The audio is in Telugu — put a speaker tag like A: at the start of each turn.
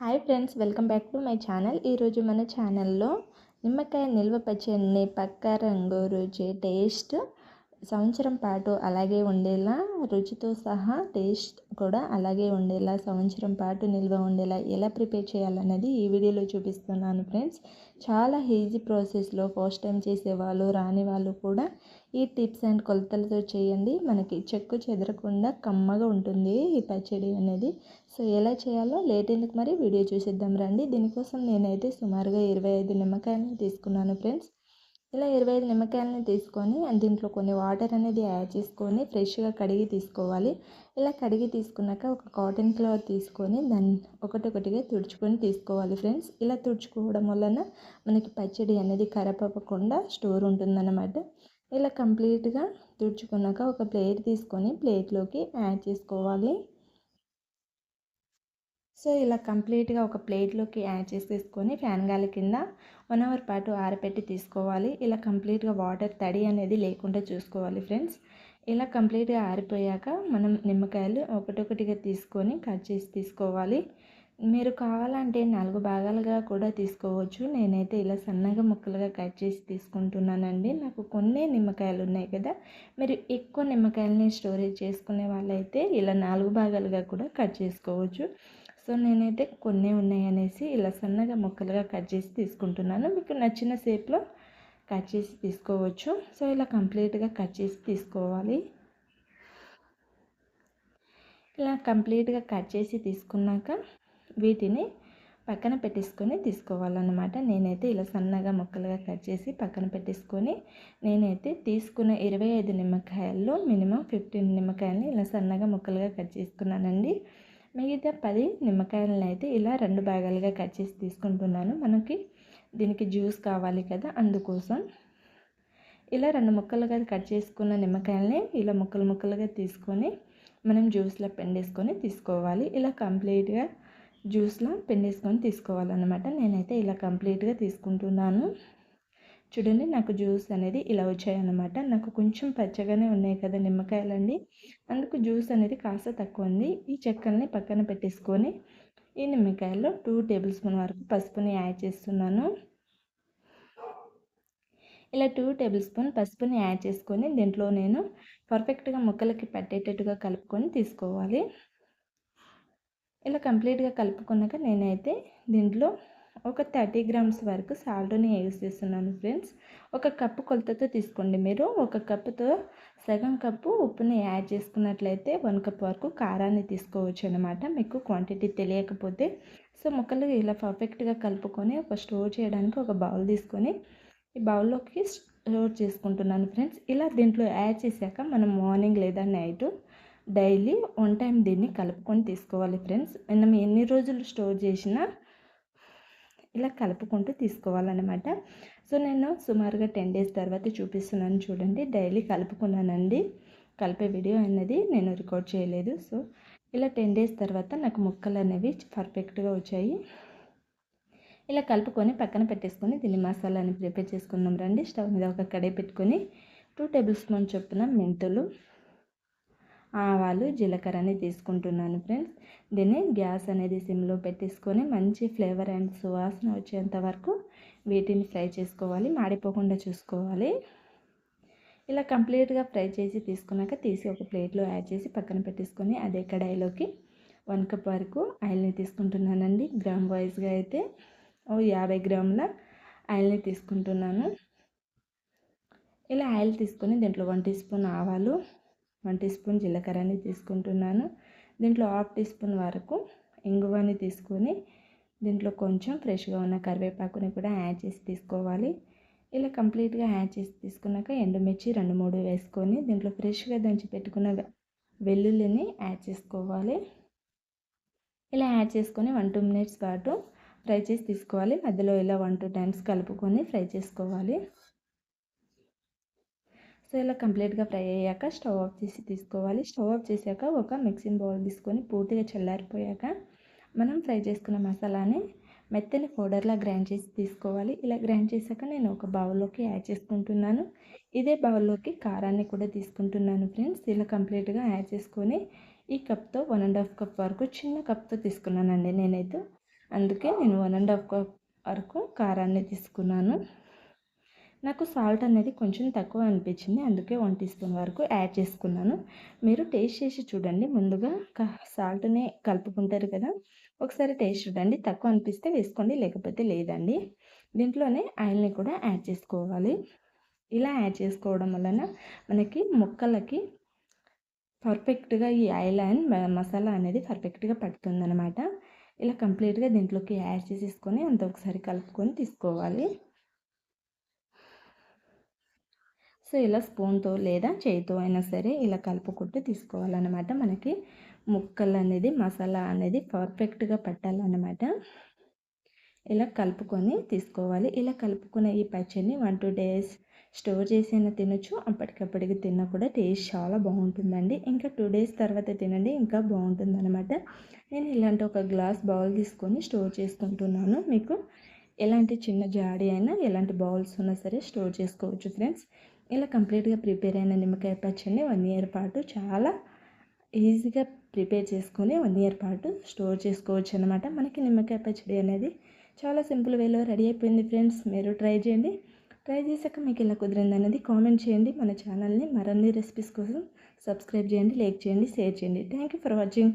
A: Hi friends welcome back to my channel ఈరోజు మన ఛానల్లో నిమ్మకాయ నిల్వ పచ్చడిని పక్క రంగు రుచి టేస్ట్ సంవత్సరం పాటు అలాగే ఉండేలా రుచితో సహా టేస్ట్ కూడా అలాగే ఉండేలా సంవత్సరం పాటు నిల్వ ఉండేలా ఎలా ప్రిపేర్ చేయాలన్నది ఈ వీడియోలో చూపిస్తున్నాను ఫ్రెండ్స్. చాలా ఈజీ ప్రాసెస్లో ఫస్ట్ టైం చేసేవాళ్ళు రాని వాళ్ళు కూడా ఈ టిప్స్ అండ్ కొలతలతో చేయండి. మనకి చెక్కు చెదరకుండా కమ్మగా ఉంటుంది ఈ పచ్చడి అనేది. సో ఎలా చేయాలో లేట్ ఎందుకు మరి వీడియో చూసిద్దాం రండి. దీనికోసం నేనైతే సుమారుగా ఇరవై ఐదు నిమ్మకాయలను తీసుకున్నాను ఫ్రెండ్స్. ఇలా ఇరవై ఐదు నిమ్మకాయలని తీసుకొని దీంట్లో కొన్ని వాటర్ అనేది యాడ్ చేసుకొని ఫ్రెష్గా కడిగి తీసుకోవాలి. ఇలా కడిగి తీసుకున్నాక ఒక కాటన్ క్లాత్ తీసుకొని దాన్ని ఒకటొకటిగా తుడుచుకొని తీసుకోవాలి ఫ్రెండ్స్. ఇలా తుడుచుకోవడం వలన మనకి పచ్చడి అనేది కరపకుండా స్టోర్ ఉంటుందన్నమాట. ఇలా కంప్లీట్గా తుడుచుకున్నాక ఒక ప్లేట్ తీసుకొని ప్లేట్లోకి యాడ్ చేసుకోవాలి. సో ఇలా కంప్లీట్గా ఒక ప్లేట్లోకి యాడ్ చేసేసుకొని ఫ్యాన్ గాలి కింద వన్ అవర్ పాటు ఆరపెట్టి తీసుకోవాలి. ఇలా కంప్లీట్గా వాటర్ తడి అనేది లేకుండా చూసుకోవాలి ఫ్రెండ్స్. ఇలా కంప్లీట్గా ఆరిపోయాక మనం నిమ్మకాయలు ఒకటొకటిగా తీసుకొని కట్ చేసి తీసుకోవాలి. మీరు కావాలంటే నాలుగు భాగాలుగా కూడా తీసుకోవచ్చు. నేనైతే ఇలా సన్నగా ముక్కలుగా కట్ చేసి తీసుకుంటున్నానండి. నాకు కొన్ని నిమ్మకాయలు ఉన్నాయి కదా మీరు ఎక్కువ నిమ్మకాయలని స్టోరేజ్ చేసుకునే వాళ్ళైతే ఇలా నాలుగు భాగాలుగా కూడా కట్ చేసుకోవచ్చు. సో నేనైతే కొన్ని ఉన్నాయి అనేసి ఇలా సన్నగా ముక్కలుగా కట్ చేసి తీసుకుంటున్నాను. మీకు నచ్చిన షేప్లో కట్ చేసి తీసుకోవచ్చు. సో ఇలా కంప్లీట్గా కట్ చేసి తీసుకోవాలి. ఇలా కంప్లీట్గా కట్ చేసి తీసుకున్నాక వీటిని పక్కన పెట్టేసుకొని తీసుకోవాలన్నమాట. నేనైతే ఇలా సన్నగా ముక్కలుగా కట్ చేసి పక్కన పెట్టేసుకొని నేనైతే తీసుకున్న ఇరవై ఐదు నిమ్మకాయల్లో మినిమం ఫిఫ్టీన్ నిమ్మకాయలని ఇలా సన్నగా ముక్కలుగా కట్ చేసుకున్నానండి. మిగతా పది నిమ్మకాయలను అయితే ఇలా రెండు భాగాలుగా కట్ చేసి తీసుకుంటున్నాను. మనకి దీనికి జ్యూస్ కావాలి కదా అందుకోసం. ఇలా రెండు ముక్కలుగా కట్ చేసుకున్న నిమ్మకాయలని ఇలా ముక్కలు ముక్కలుగా తీసుకొని మనం జ్యూస్లో పెండేసుకొని తీసుకోవాలి. ఇలా కంప్లీట్గా జ్యూస్లో పెండేసుకొని తీసుకోవాలన్నమాట. నేనైతే ఇలా కంప్లీట్గా తీసుకుంటున్నాను. చూడండి నాకు జ్యూస్ అనేది ఇలా వచ్చాయన్నమాట. నాకు కొంచెం పచ్చగానే ఉన్నాయి కదా నిమ్మకాయలండి. అందుకు జ్యూస్ అనేది కాస్త తక్కువ ఉంది. ఈ చెక్కల్ని పక్కన పెట్టేసుకొని ఈ నిమ్మకాయల్లో టూ టేబుల్ స్పూన్ వరకు పసుపుని యాడ్ చేస్తున్నాను. ఇలా టూ టేబుల్ స్పూన్ పసుపుని యాడ్ చేసుకొని దీంట్లో నేను పర్ఫెక్ట్గా ముక్కలకి పట్టేటట్టుగా కలుపుకొని తీసుకోవాలి. ఇలా కంప్లీట్గా కలుపుకున్నాక నేనైతే దీంట్లో ఒక థర్టీ గ్రామ్స్ వరకు సాల్ట్ని యూస్ చేస్తున్నాను ఫ్రెండ్స్. ఒక కప్పు కొలతతో తీసుకోండి మీరు. ఒక కప్పుతో సగం కప్పు ఉప్పుని యాడ్ చేసుకున్నట్లయితే వన్ కప్ వరకు కారాన్ని తీసుకోవచ్చు అనమాట మీకు క్వాంటిటీ తెలియకపోతే. సో ముక్కలు ఇలా పర్ఫెక్ట్గా కలుపుకొని ఒక స్టోర్ చేయడానికి ఒక బౌల్ తీసుకొని ఈ బౌల్లోకి స్టోర్ చేసుకుంటున్నాను ఫ్రెండ్స్. ఇలా దీంట్లో యాడ్ చేశాక మనం మార్నింగ్ లేదా నైట్ డైలీ వన్ టైం దీన్ని కలుపుకొని తీసుకోవాలి ఫ్రెండ్స్. మనం ఎన్ని రోజులు స్టోర్ చేసినా ఇలా కలుపుకుంటూ తీసుకోవాలన్నమాట. సో నేను సుమారుగా టెన్ డేస్ తర్వాత చూపిస్తున్నాను చూడండి. డైలీ కలుపుకున్నానండి. కలిపే వీడియో అనేది నేను రికార్డ్ చేయలేదు. సో ఇలా టెన్ డేస్ తర్వాత నాకు ముక్కలు అనేవి పర్ఫెక్ట్గా వచ్చాయి. ఇలా కలుపుకొని పక్కన పెట్టేసుకొని దీన్ని మసాలాని ప్రిపేర్ చేసుకుందాం రండి. స్టవ్ మీద ఒక కడాయి పెట్టుకొని టూ టేబుల్ స్పూన్ చొప్పున మెంతులు ఆవాలు జీలకర్రని తీసుకుంటున్నాను ఫ్రెండ్స్. దీన్ని గ్యాస్ అనేది సిమ్లో పెట్టేసుకొని మంచి ఫ్లేవర్ అండ్ సువాసన వచ్చేంత వరకు వీటిని ఫ్రై చేసుకోవాలి. మాడిపోకుండా చూసుకోవాలి. ఇలా కంప్లీట్గా ఫ్రై చేసి తీసుకున్నాక తీసి ఒక ప్లేట్లో యాడ్ చేసి పక్కన పెట్టేసుకొని అదే కడాయిలోకి వన్ కప్ వరకు ఆయిల్ని తీసుకుంటున్నానండి. గ్రామ్ వైజ్గా అయితే ఓ యాభై గ్రాముల ఆయిల్ని తీసుకుంటున్నాను. ఇలా ఆయిల్ తీసుకొని దీంట్లో వన్ టీ స్పూన్ ఆవాలు వన్ టీ స్పూన్ జీలకర్రని తీసుకుంటున్నాను. దీంట్లో హాఫ్ టీ స్పూన్ వరకు ఇంగువని తీసుకొని దీంట్లో కొంచెం ఫ్రెష్గా ఉన్న కరివేపాకుని కూడా యాడ్ చేసి తీసుకోవాలి. ఇలా కంప్లీట్గా యాడ్ చేసి తీసుకున్నాక ఎండుమిర్చి రెండు మూడు వేసుకొని దీంట్లో ఫ్రెష్గా దంచి పెట్టుకున్న వెల్లుల్లిని యాడ్ చేసుకోవాలి. ఇలా యాడ్ చేసుకొని వన్ టూ మినిట్స్ పాటు ఫ్రై చేసి తీసుకోవాలి. మధ్యలో ఇలా వన్ టూ టైమ్స్ కలుపుకొని ఫ్రై చేసుకోవాలి. సో ఇలా కంప్లీట్గా ఫ్రై అయ్యాక స్టవ్ ఆఫ్ చేసి తీసుకోవాలి. స్టవ్ ఆఫ్ చేశాక ఒక మిక్సింగ్ బౌల్ తీసుకొని పూర్తిగా చల్లారిపోయాక మనం ఫ్రై చేసుకున్న మసాలాని మెత్తని పౌడర్లా గ్రైండ్ చేసి తీసుకోవాలి. ఇలా గ్రైండ్ చేశాక నేను ఒక బౌల్లోకి యాడ్ చేసుకుంటున్నాను. ఇదే బౌల్లోకి కారాన్ని కూడా తీసుకుంటున్నాను ఫ్రెండ్స్. ఇలా కంప్లీట్గా యాడ్ చేసుకొని ఈ కప్తో వన్ అండ్ హాఫ్ కప్ వరకు చిన్న కప్తో తీసుకున్నానండి నేనైతే. అందుకే నేను వన్ అండ్ హాఫ్ కప్ వరకు కారాన్ని తీసుకున్నాను. నాకు సాల్ట్ అనేది కొంచెం తక్కువ అనిపించింది. అందుకే వన్ టీ స్పూన్ వరకు యాడ్ చేసుకున్నాను. మీరు టేస్ట్ చేసి చూడండి. ముందుగా సాల్ట్ని కలుపుకుంటారు కదా ఒకసారి టేస్ట్ చూడండి. తక్కువ అనిపిస్తే వేసుకోండి లేకపోతే లేదండి. దీంట్లోనే ఆయిల్ని కూడా యాడ్ చేసుకోవాలి. ఇలా యాడ్ చేసుకోవడం వలన మనకి ముక్కలకి పర్ఫెక్ట్గా ఈ ఆయిల్ అండ్ మసాలా అనేది పర్ఫెక్ట్గా పడుతుందనమాట ఇలా కంప్లీట్గా దీంట్లోకి యాడ్ చేసేసుకొని అంత ఒకసారి కలుపుకొని తీసుకోవాలి. సో ఇలా స్పూన్తో లేదా చేయితో అయినా సరే ఇలా కలుపుకుంటూ తీసుకోవాలన్నమాట మనకి. ముక్కలు అనేది మసాలా అనేది పర్ఫెక్ట్గా పట్టాలన్నమాట. ఇలా కలుపుకొని తీసుకోవాలి. ఇలా కలుపుకున్న ఈ పచ్చడిని వన్ టూ డేస్ స్టోర్ చేసైనా తినొచ్చు. అప్పటికప్పటికి తిన్నా కూడా టేస్ట్ చాలా బాగుంటుందండి. ఇంకా టూ డేస్ తర్వాత తినండి ఇంకా బాగుంటుంది అనమాట నేను ఇలాంటి ఒక గ్లాస్ బౌల్ తీసుకొని స్టోర్ చేసుకుంటున్నాను. మీకు ఎలాంటి చిన్న జాడీ అయినా ఎలాంటి బౌల్స్ ఉన్నా సరే స్టోర్ చేసుకోవచ్చు ఫ్రెండ్స్. ఇలా కంప్లీట్గా ప్రిపేర్ అయిన నిమ్మకాయ పచ్చడిని వన్ ఇయర్ పాటు చాలా ఈజీగా ప్రిపేర్ చేసుకొని వన్ ఇయర్ పాటు స్టోర్ చేసుకోవచ్చు అనమాట మనకి నిమ్మకాయ పచ్చడి అనేది చాలా సింపుల్ వేలో రెడీ అయిపోయింది ఫ్రెండ్స్. మీరు ట్రై చేయండి. ట్రై చేశాక మీకు ఇలా కుదిరింది అనేది కామెంట్ చేయండి. మన ఛానల్ని మరిన్ని రెసిపీస్ కోసం సబ్స్క్రైబ్ చేయండి లైక్ చేయండి షేర్ చేయండి. Thank you for watching.